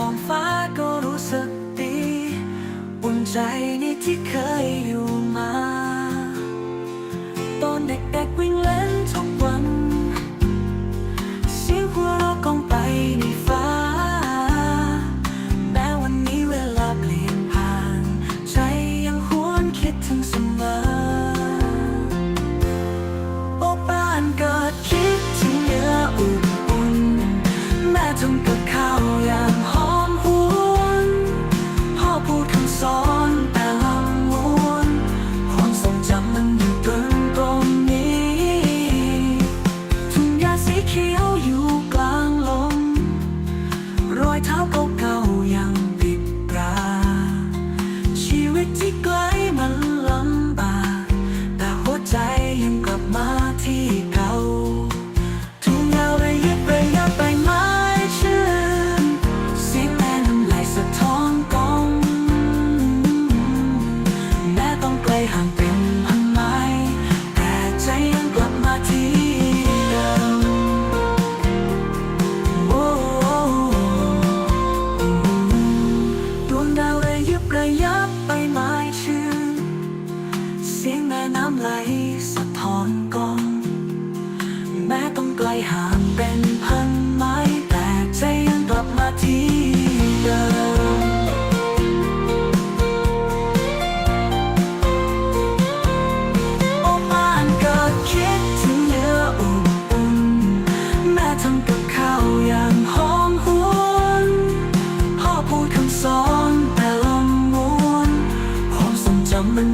มองฟ้าก็รู้สึกดี อุ่นใจนี่ที่เคย เท้าเก่าๆยังติดตราชีวิตที่ไกล น้ำไหลสะท้อนกองแม้ต้องไกลห่างเป็นพันไม้แต่ใจยังกลับมาที่เดิมอ้มันเกิดคิดถึงเนื้ออุ่นๆแม่ทำกับข้าวยางหอมหวนพ่อพูดคำสอนแต่ลมวนความทรงจำมัน